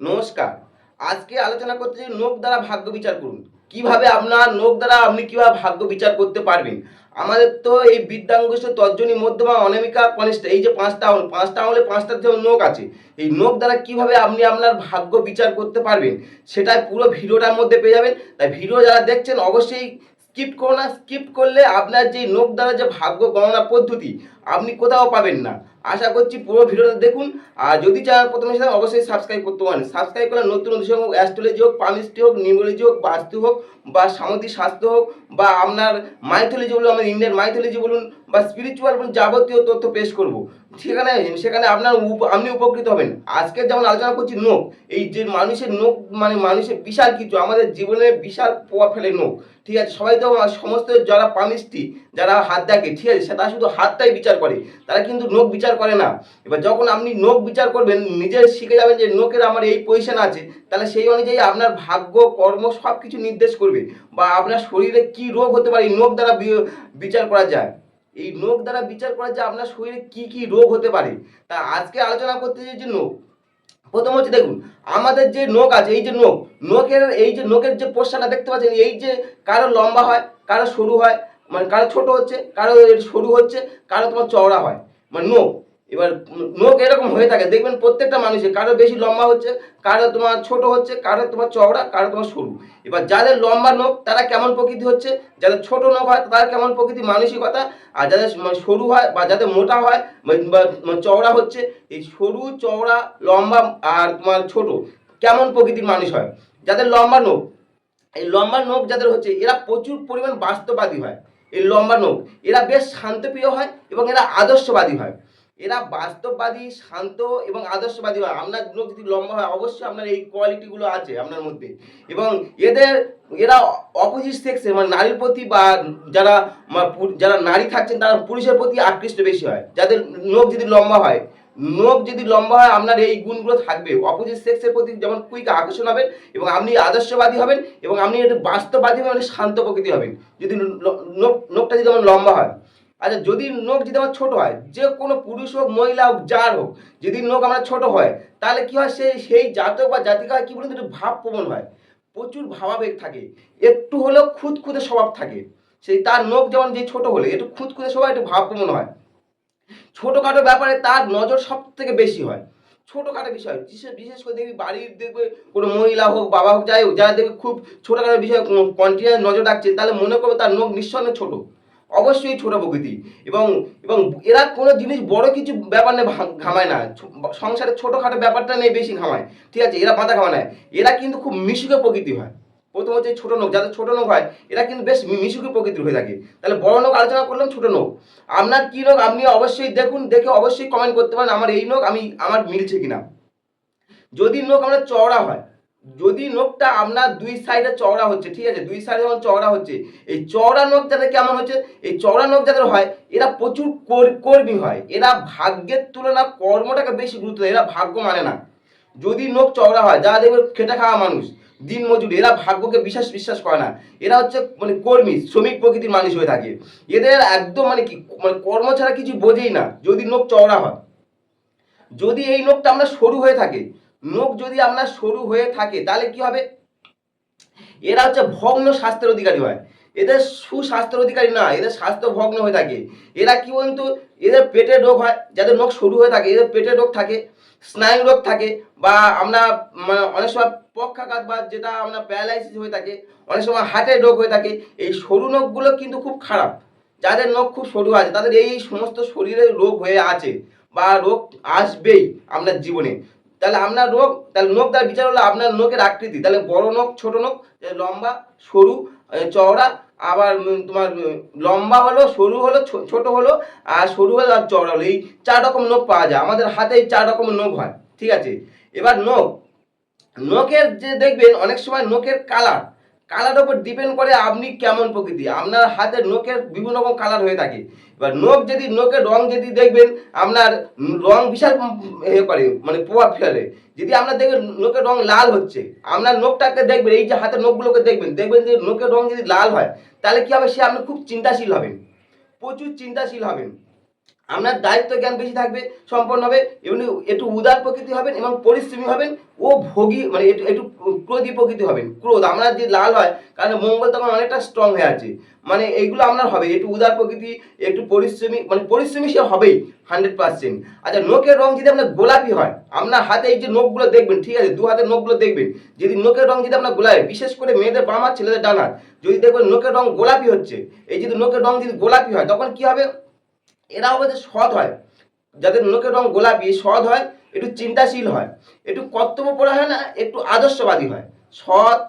নমস্কার। আজকে আলোচনা করতে চাই নোক দ্বারা ভাগ্য বিচার করুন। কীভাবে আপনার নোক দ্বারা আপনি কীভাবে ভাগ্য বিচার করতে পারবেন? আমাদের তো এই বিদ্যাঙ্গুষ্ঠ তর্জনী মধ্যমা অনামিকা কনিষ্ঠ, এই যে পাঁচটা আঙুল, পাঁচটা আঙুলে পাঁচটা যে নোক আছে, এই নোক দ্বারা কীভাবে আপনি আপনার ভাগ্য বিচার করতে পারবেন? সেটাই পুরো ভিডিওটার মধ্যে পেয়ে যাবেন। তাই ভিডিও যারা দেখছেন, অবশ্যই স্কিপ করো না স্কিপ করলে আপনার যে নোক দ্বারা যে ভাগ্য গণনা পদ্ধতি আপনি কোথাও পাবেন না। আশা করছি পুরো ভিডিওটা দেখুন। আর যদি চ্যানেল প্রথমে থাকেন, অবশ্যই সাবস্ক্রাইব করতে পারেন। সাবস্ক্রাইব করলে নতুন নতুন হোক অ্যাস্ট্রোলজি হোক পামিস্ট্রি হোক নিউমোলজি হোক বাস্তু হোক বা সামুদ্রিক স্বাস্থ্য হোক বা আপনার মাইথোলজি বলুন আমাদের ইন্ডিয়ান মাইথোলজি বলুন বা স্পিরিচুয়াল বলুন যাবতীয় তথ্য পেশ করব। সেখানে সেখানে আপনার আপনি উপকৃত হবেন। আজকে যেমন আলোচনা করছি নোক এই যে মানুষের নোক মানে মানুষের বিশাল কিছু, আমাদের জীবনে বিশাল প্রভাব ফেলে নোক ঠিক আছে, সবাই তো সমস্ত যারা পামিস্ট্রি যারা হাত দেখে, ঠিক আছে, সেটা শুধু হাতটাই বিচার করে, তারা কিন্তু নোক বিচার করে না। এবার যখন আপনি নোক বিচার করবেন, নিজে শিখে যাবেন যে নোকের আমার এই পজিশন আছে, তাহলে সেই অনুযায়ী আপনার ভাগ্য, কর্ম সব কিছু নির্দেশ করবে। বা আপনার শরীরে কি রোগ হতে পারে নোক দ্বারা বিচার করা যায়। এই নখ দ্বারা বিচার করা যে আপনার শরীরে কি কি রোগ হতে পারে, তা আজকে আলোচনা করতে যে নোখ। প্রথম হচ্ছে দেখুন, আমাদের যে নোখ আছে, এই যে নোখ, নোখের, এই যে নোখের যে পোষাটা দেখতে পাচ্ছেন, এই যে কারও লম্বা হয়, কারও সরু হয় মানে কারও ছোট হচ্ছে, কারও সরু হচ্ছে, কারও তোমার চওড়া হয়। মানে নোক এবার নোক এরকম হয়ে থাকে। দেখবেন প্রত্যেকটা মানুষের, কারও বেশি লম্বা হচ্ছে, কারও তোমার ছোট হচ্ছে, কারও তোমার চওড়া, কারও তোমার সরু। এবার যাদের লম্বা নোক তারা কেমন প্রকৃতি হচ্ছে? যাদের ছোট নোক হয়, তারা কেমন প্রকৃতি? মানসিকতা। আর যাদের মানে সরু হয় বা যাদের মোটা হয়, বা- চওড়া হচ্ছে, এই সরু, চওড়া, লম্বা আর তোমার ছোট, কেমন প্রকৃতির মানুষ হয়? যাদের লম্বা নোক এই লম্বা নোক যাদের হচ্ছে, এরা প্রচুর পরিমাণ বাস্তবাদী হয়। এই লম্বা নোক এরা বেশ শান্তপ্রিয় হয় এবং এরা আদর্শবাদী হয়। এরা বাস্তববাদী, শান্ত এবং আদর্শবাদী হয়। আপনার নোক যদি লম্বা হয়, অবশ্যই আপনার এই কোয়ালিটিগুলো আছে আপনার মধ্যে। এবং এদের, এরা অপোজিট সেক্সে মানে নারীর প্রতি বা যারা যারা নারী থাকছেন, তারা পুরুষের প্রতি আকৃষ্ট বেশি হয়। যাদের নোক যদি লম্বা হয় নোক যদি লম্বা হয়, আপনার এই গুণগুলো থাকবে। অপোজিট সেক্সের প্রতি যেমন কুইক আকর্ষণ হবেন এবং আপনি আদর্শবাদী হবেন এবং আপনি একটু বাস্তববাদী হবেন মানে শান্ত প্রকৃতি হবেন। যদি নোকটা যদি আমার লম্বা হয় আচ্ছা যদি নোক যদি আমার ছোট হয়, যে কোনো পুরুষ হোক, মহিলা হোক, যার হোক, যদি নোক আমার ছোট হয়, তাহলে কি হয় সেই সেই জাতক বা জাতিকা হয় কি বলুন একটু ভাবপ্রবণ হয়। প্রচুর ভাবাবেগ থাকে। একটু হলেও খুঁতখুঁতে স্বভাব থাকে। সেই তার নোক যেমন যে ছোট হলে, একটু খুঁতখুঁতে স্বভাব, একটু ভাবপ্রবণ হয়। ছোটোখাটো ব্যাপারে তার নজর সব থেকে বেশি হয়। ছোটোখাটো বিষয়, বিশেষ বিশেষ করে দেখবি বাড়ির দেখবে কোনো মহিলা হোক, বাবা হোক, যাই হোক, যারা দেখবে খুব ছোটোখাটো বিষয়ে কন্টিনিউ নজর রাখছে, তাহলে মনে করবে তার নোখ নিঃসন্দেহে ছোট। অবশ্যই ছোট প্রকৃতি। এবং এবং এরা কোনো জিনিস বড় কিছু ব্যাপার নিয়ে ঘামায় না। ছো- সংসারে ছোটোখাটো ব্যাপারটা নিয়ে বেশি ঘামায়। ঠিক আছে, এরা মাথা ঘামায় না। এরা কিন্তু খুব মিশুকে প্রকৃতি হয়। প্রথম হচ্ছে ছোটো নোক যাদের ছোটো নোক হয়, এরা কিন্তু বেশ মিশুকে প্রকৃতির হয়ে থাকে। তাহলে বড় নোক আলোচনা করলাম ছোটো নোক আপনার কী নোক আপনি অবশ্যই দেখুন, দেখে অবশ্যই কমেন্ট করতে পারেন, আমার এই নোক আমি, আমার মিলছে কিনা। যদি নোক আমরা চওড়া হয় যদি নোকটা আপনার দুই সাইডে চওড়া হচ্ছে, ঠিক আছে? দুই সাইডে যখন চওড়া হচ্ছে, এই চওড়া নোক যাদের কেমন হচ্ছে? এই চওড়া নোক যাদের হয়, এরা প্রচুর কর- কর্মী হয়। এরা ভাগ্যের তুলনা কর্মটাকে বেশি গুরুত্ব দেয়, এরা ভাগ্য মানে না। যদি নোক চওড়া হয়, যারা দেখবে খেটে খাওয়া মানুষ, দিন মজুরি, এরা ভাগ্যকে বিশ্বাস বিশ্বাস করে না। এরা হচ্ছে মানে কর্মী, শ্রমিক প্রকৃতির মানুষ হয়ে থাকে। এদের একদম মানে কি মানে কর্ম ছাড়া কিছু বোঝেই না, যদি নোক চওড়া হয়। যদি এই নোকটা আপনার সরু হয়ে থাকে নোক যদি আপনার সরু হয়ে থাকে, তাহলে কি হবে? এরা হচ্ছে ভগ্ন স্বাস্থ্যের অধিকারী হয়। এদের সুস্বাস্থ্যের অধিকারী না, এদের স্বাস্থ্য ভগ্ন হয়ে থাকে। এরা কি বলতো? এদের পেটের রোগ হয়, যাদের নখ সরু হয়ে থাকে, এদের পেটের রোগ থাকে স্নায়ু রোগ থাকে, বা আমরা মানে অনেক সময় পক্ষাঘাত বা যেটা আমরা প্যারালাইসিস হয়ে থাকে, অনেক সময় হার্টের রোগ হয়ে থাকে, এই সরু নখগুলো কিন্তু খুব খারাপ। যাদের নখ খুব সরু আছে, তাদের এই সমস্ত শরীরের রোগ হয়ে আছে, বা রোগ আসবেই আপনার জীবনে। তাহলে আপনার রোগ, তাহলে নখ দ্বারা বিচার হলো আপনার নখের আকৃতি। তাহলে বড় নখ, ছোট নখ লম্বা, সরু চওড়া, আবার তোমার লম্বা হলো, সরু হলো ছোট হলো, আর সরু হলো, আর চওড়া হলো। এই চার রকম নখ পাওয়া যায়। আমাদের হাতে এই চার রকম নখ হয়। ঠিক আছে? এবার নখ। নখের যে দেখবেন, অনেক সময় নখের কালার কালার উপর ডিপেন্ড করে আপনি কেমন প্রকৃতি। আপনার হাতের নখের বিভিন্ন রকম কালার হয়ে থাকে। এবার নখ যদি, নখের রং যদি দেখবেন, আপনার রং বিশাল এ করে মানে প্রভাব ফেলে যদি আপনার দেখবেন নখের রং লাল হচ্ছে, আপনার নখটাকে দেখবেন, এই যে হাতের নখগুলোকে দেখবেন দেখবেন যে নখের রং যদি লাল হয়, তাহলে কি হবে? সে আপনি খুব চিন্তাশীল হবেন। প্রচুর চিন্তাশীল হবেন। আপনার দায়িত্ব জ্ঞান বেশি থাকবে, সম্পন্ন হবে এবং একটু উদার প্রকৃতি হবেন এবং পরিশ্রমী হবেন ও ভোগী মানে একটু একটু ক্রোধী প্রকৃতি হবেন, ক্রোধ। আপনার যে লাল হয়, কারণ মঙ্গল তখন অনেকটা স্ট্রং হয়ে আছে। মানে এইগুলো আপনার হবে, একটু উদার প্রকৃতি, একটু পরিশ্রমী মানে পরিশ্রমী সে হবেই হান্ড্রেড পার্সেন্ট আচ্ছা নোকের রং যদি আপনার গোলাপি হয়, আপনার হাতে এই যে নোকগুলো দেখবেন, ঠিক আছে, দু হাতের নোকগুলো দেখবেন, যদি নোকের রং যদি আপনার গোলাপি, বিশেষ করে মেয়েদের বাম হাত, ছেলেদের ডান হাত, যদি দেখবেন নোকের রং গোলাপি হচ্ছে, এই যদি নোকের রং যদি গোলাপি হয়, তখন কি হবে? এরা যে সৎ হয়। যাদের নোকের রং গোলাপি, সৎ হয়, একটু চিন্তাশীল হয়। একটু কর্তব্য কর্তব্যপরা হয় না, একটু আদর্শবাদী হয়। সৎ,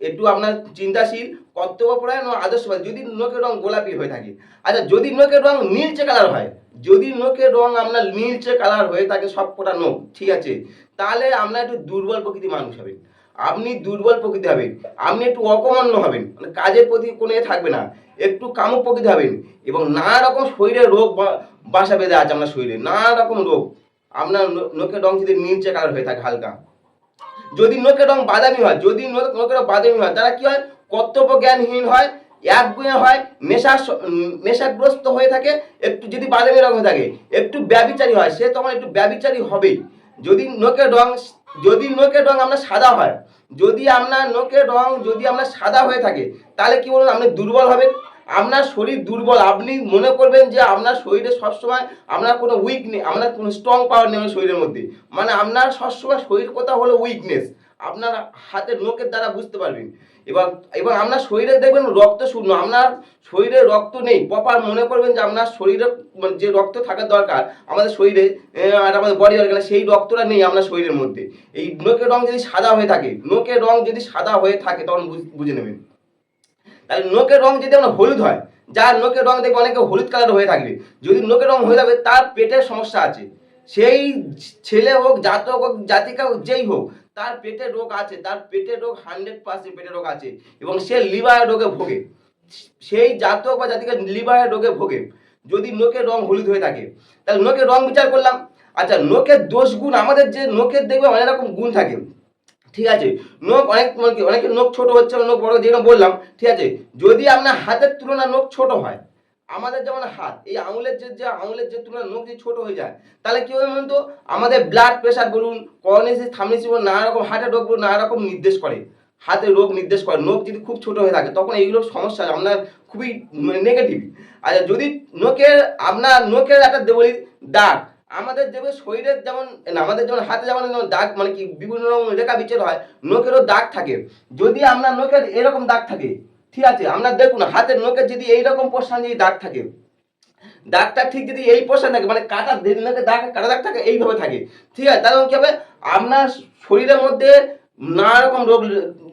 একটু আপনার চিন্তাশীল কর্তব্য কর্তব্যপরায়ণ ও আদর্শবাদী। যদি নোকের রং গোলাপি হয়ে থাকে। আচ্ছা যদি নোকের রং নীলচে কালার হয়, যদি নোকের রং আপনার নীলচে কালার হয়ে থাকে সব কটা নোক ঠিক আছে, তাহলে আপনার একটু দুর্বল প্রকৃতি মানুষ হবেন। আপনি দুর্বল প্রকৃতি হবেন। আপনি একটু অকমান্য হবেন। মানে কাজের প্রতি কোনো থাকবে না। একটু কামুক প্রকৃতি হবেন এবং নানা রকম শরীরে রোগ বাসা বেঁধে আছে আপনার শরীরে, নানা রকম রোগ। আপনার ন- নোকের রং যদি নীলচে কালার হয়ে থাকে হালকা। যদি নোকের রং বাদামি হয়, যদি নো- নোকের রং বাদামি হয় তারা কি হয়? কর্তব্য জ্ঞানহীন হয় এক একগুঁয়ে হয় নেশা নেশাগ্রস্ত হয়ে থাকে, একটু যদি বাদামি রং হয়ে থাকে, একটু ব্যবিচারী হয়, সে তখন একটু ব্যবিচারী হবেই যদি নোকের রং যদি নোকের রং আপনার সাদা হয়, যদি আপনার নোকের রং যদি আপনার সাদা হয়ে থাকে, তাহলে কি বলুন? আপনি দুর্বল হবেন। আপনার শরীর দুর্বল, আপনি মনে করবেন যে আপনার শরীরে সবসময় আপনার কোনো উইক নেই আপনার কোনো স্ট্রং পাওয়ার নেই শরীরের মধ্যে। মানে আপনার সবসময় শরীর কোথাও হলো উইকনেস আপনার হাতের নোকের দ্বারা বুঝতে পারবেন। এবার এবং আপনার শরীরে দেখবেন রক্ত শূন্য, আপনার শরীরে রক্ত নেই। প্রপার মনে করবেন যে আপনার শরীরে মানে যে রক্ত থাকার দরকার, আমাদের শরীরে আর আমাদের বডি অর্গানে সেই রক্তটা নেই আপনার শরীরের মধ্যে। এই নোকের রং যদি সাদা হয়ে থাকে নোকের রং যদি সাদা হয়ে থাকে, তখন বুঝে নেবেন। তাহলে নোকের রং যদি আপনার হলুদ হয়, যার নোকের রং দেখবে অনেকে হলুদ কালার হয়ে থাকবে। যদি নোকের রং হয়ে যাবে তার পেটের সমস্যা আছে। সেই ছেলে হোক, জাতক হোক, জাতিকা হোক, যেই হোক, তার পেটের রোগ আছে, তার পেটের রোগ হান্ড্রেড পার্সেন্ট পেটের রোগ আছে এবং সে লিভার রোগে ভোগে। সেই জাতক বা জাতিকা লিভারের রোগে ভোগে। যদি নোকের রং হলুদ হয়ে থাকে, তাহলে নোকের রং বিচার করলাম। আচ্ছা নোকের দোষ গুণ আমাদের যে নোকের দেখবে অনেক রকম গুণ থাকে। ঠিক আছে? নোক অনেক মানে অনেকের নোক ছোট হচ্ছে নোক বড় যেরকম বললাম, ঠিক আছে? যদি আপনার হাতের তুলনায় নোক ছোট হয়, আমাদের যেমন হাত, এই আঙুলের যে যে আঙুলের যে তুলনায় নোক যদি ছোট হয়ে যায়, তাহলে কি হবে বলুন তো? আমাদের ব্লাড প্রেশার বলুন করনিসিস থামনিসিস বলুন, নানা রকম হার্টের রোগ নানা রকম নির্দেশ করে। হাতের রোগ নির্দেশ করে নোক যদি খুব ছোট হয়ে থাকে, তখন এইগুলো সমস্যা আপনার খুবই নেগেটিভ আচ্ছা যদি নোকের আপনার নোকের একটা দেবলি দাগ আমাদের যেমন শরীরের যেমন আমাদের যেমন হাতে যেমন দাগ মানে কি বিভিন্ন রকম রেখা বিচার হয়, নোখেরও দাগ থাকে। যদি আমরা নোখের এরকম দাগ থাকে, ঠিক আছে, আমরা দেখুন হাতের নোখের যদি এইরকম পোষণ যদি দাগ থাকে, দাগটা ঠিক যদি এই পোষণ থাকে মানে কাটা নোকের দাগ, কাটা দাগ থাকে, এইভাবে থাকে। ঠিক আছে, তাহলে কি হবে? আপনার শরীরের মধ্যে নানা রকম রোগ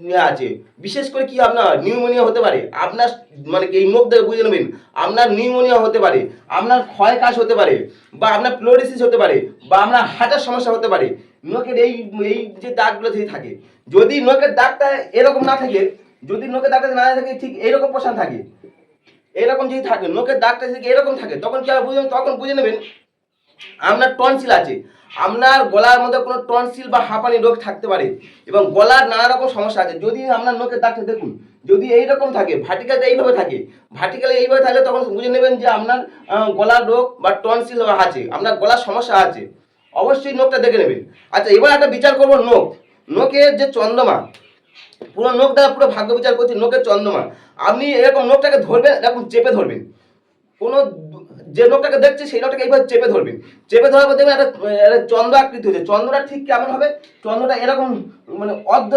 ইয়ে আছে। বিশেষ করে কি আপনার নিউমোনিয়া হতে পারে। আপনার মানে এই মুখ দেখে বুঝে নেবেন, আপনার নিউমোনিয়া হতে পারে, আপনার ক্ষয় কাজ হতে পারে, বা আপনার ফ্লোরিসিস হতে পারে, বা আপনার হার্টের সমস্যা হতে পারে। নোকের এই এই যে দাগগুলো যদি থাকে, যদি নোকের দাগটা এরকম না থাকে, যদি নোকের দাগটা না থাকে, ঠিক এইরকম পোষণ থাকে। এরকম যদি থাকে নোকের দাগটা যদি এরকম থাকে, তখন কি বুঝবেন তখন বুঝে নেবেন, আপনার টনসিল আছে। আপনার গলার মধ্যে কোনো টনসিল বা হাঁপানি রোগ থাকতে পারে এবং গলার নানা রকম সমস্যা আছে। যদি আপনার নোকের দাগটা দেখুন, যদি এইরকম থাকে ভার্টিক্যালটা এইভাবে থাকে ভার্টিক্যালে এইভাবে থাকলে তখন বুঝে নেবেন যে আপনার গলার রোগ বা টনসিল আছে, আপনার গলার সমস্যা আছে। অবশ্যই নোকটা দেখে নেবেন। আচ্ছা এবার একটা বিচার করব নোক নোকের যে চন্দ্রমা, পুরো নোক দ্বারা পুরো ভাগ্য বিচার করছি নোকের চন্দ্রমা। আপনি এরকম নোকটাকে ধরবেন, এরকম চেপে ধরবেন। কোনো যে নোকটাকে দেখছে, সেই নোকটাকে এইভাবে চেপে ধরবেন চেপে ধরার পর দেখবেন একটা চন্দ্র আকৃতি হচ্ছে চন্দ্রটা ঠিক কেমন হবে? চন্দ্রটা এরকম মানে অর্ধ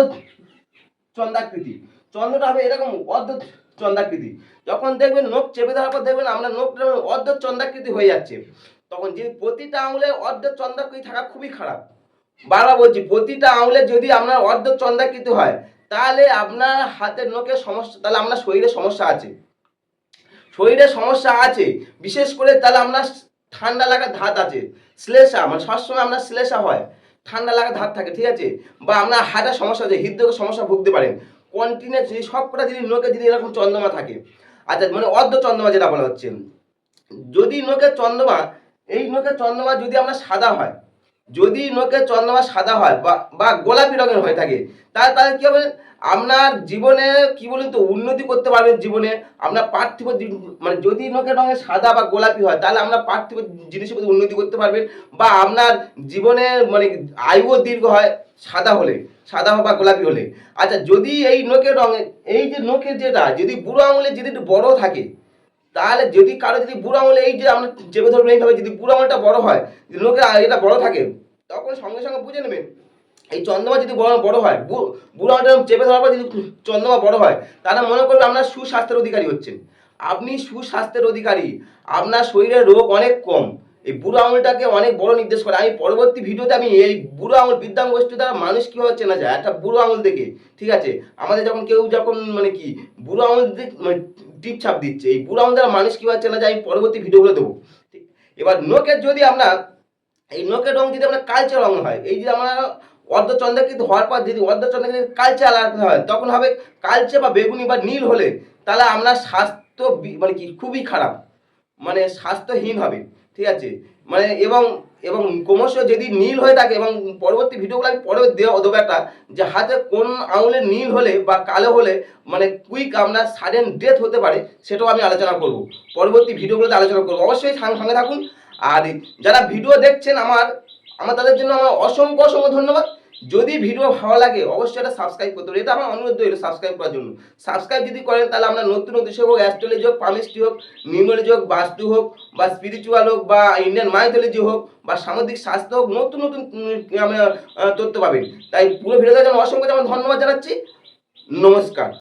চন্দ্রাকৃতি। চন্দ্রটা হবে এরকম অর্ধ চন্দ্রাকৃতি। যখন দেখবেন নোক চেপে ধরার পর দেখবেন আমরা নোকটা অর্ধ চন্দ্রাকৃতি হয়ে যাচ্ছে। তখন যে প্রতিটা আঙুলে অর্ধ চন্দ্রাকৃতি থাকা খুবই খারাপ। বারবার বলছি, প্রতিটা আঙুলে যদি আপনার অর্ধ চন্দ্রাকৃতি হয়, তাহলে আপনার হাতের নোকের সমস্যা, তাহলে আপনার শরীরে সমস্যা আছে। শরীরে সমস্যা আছে, বিশেষ করে তাহলে আপনার ঠান্ডা লাগার ধাত আছে, শ্লেষা মানে সবসময় আপনার শ্লেষা হয়, ঠান্ডা লাগার ধাত থাকে, ঠিক আছে? বা আপনার হার্টের সমস্যা আছে হৃদরোগের সমস্যা ভুগতে পারেন কন্টিনিউস যদি সবকটা যদি নোকে যদি এরকম চন্দ্রমা থাকে আচ্ছা মানে অর্ধ চন্দ্রমা যেটা বলা হচ্ছে, যদি নোকের চন্দ্রমা, এই নোকের চন্দ্রমা যদি আপনার সাদা হয় যদি নোকের চন্দ্রমা সাদা হয় বা গোলাপি রঙের হয়ে থাকে, তাহলে তাহলে কি হবে? আপনার জীবনে কি বলুন তো, উন্নতি করতে পারবেন জীবনে। আপনার পার্থিব মানে যদি নোকের রঙে সাদা বা গোলাপি হয়, তাহলে আপনার পার্থিব জিনিসের প্রতি উন্নতি করতে পারবেন বা আপনার জীবনে মানে আয়ুও দীর্ঘ হয় সাদা হলে, সাদা বা গোলাপি হলে। আচ্ছা যদি এই নোকের রঙে, এই যে নোকের যেটা, যদি বুড়ো আঙুলে যদি একটু বড় থাকে, তাহলে যদি কারও যদি বুড়ো আঙুলে এই যে আমরা চেপে ধরবেন এইভাবে যদি বুড়ো আঙুলটা বড় হয়, যদি নোকের আ- এটা বড় থাকে তখন সঙ্গে সঙ্গে বুঝে নেবেন। এই চন্দ্রমা যদি বড় হয় বুড়ো আঙুলটা চেপে ধরার পর যদি চন্দ্রমা বড় হয় তারা মনে করবেন আপনার সুস্বাস্থ্যের অধিকারী হচ্ছেন। আপনি সুস্বাস্থ্যের অধিকারী, আপনার শরীরে রোগ অনেক কম। এই বুড়ো আঙুলটাকে অনেক বড় নির্দেশ করে। আমি পরবর্তী ভিডিওতে আমি এই বুড়ো আঙুল বিদ্যাঙ্গ গোষ্ঠী দ্বারা মানুষ কীভাবে চেনা যায়? একটা বুড়ো আঙুল দেখে, ঠিক আছে? আমাদের যখন কেউ যখন মানে কি, বুড়ো আঙুল মানে টিপ ছাপ দিচ্ছে, এই বুড়ো আঙুল দ্বারা মানুষ কীভাবে চেনা যায়, আমি পরবর্তী ভিডিওগুলো দেবো। ঠিক। এবার নোকের যদি আমরা এই নোকের রং যদি আমরা কালচে রং হয়। এই যে আমরা অর্ধচন্দ্র কিন্তু হওয়ার পর যদি অর্ধচন্দ্র কিন্তু কালচে আলাদা হয়, তখন হবে কালচে বা বেগুনি বা নীল হলে তাহলে আমরা স্বাস্থ্য মানে কি, খুবই খারাপ। মানে স্বাস্থ্যহীন হবে। ঠিক আছে? মানে এবং এবং ক্রমশ যদি নীল হয়ে থাকে, এবং পরবর্তী ভিডিওগুলো আমি পরে দেওয়া দেবো একটা, যে হাতে কোন আঙুলে নীল হলে বা কালো হলে মানে কুইক আপনার সাডেন ডেথ হতে পারে, সেটাও আমি আলোচনা করব। পরবর্তী ভিডিওগুলোতে আলোচনা করব। অবশ্যই সঙ্গে থাকুন। আর যারা ভিডিও দেখছেন আমার আমার তাদের জন্য আমার অসংখ্য অসংখ্য ধন্যবাদ। যদি ভিডিও ভালো লাগে, অবশ্যই এটা সাবস্ক্রাইব করতে হবে। এটা আমার অনুরোধ রইল সাবস্ক্রাইব করার জন্য। সাবস্ক্রাইব যদি করেন, তাহলে আমরা নতুন নতুন হোক অ্যাস্ট্রোলজি হোক পামিস্ট্রি হোক নিউমোলজি হোক, বাস্তু হোক, বা স্পিরিচুয়াল হোক, বা ইন্ডিয়ান মাইথোলজি হোক, বা সামুদ্রিক স্বাস্থ্য হোক, নতুন নতুন আমরা তথ্য পাবেন। তাই পুরো ভিডিওটার জন্য অসংখ্য যেমন ধন্যবাদ জানাচ্ছি। নমস্কার।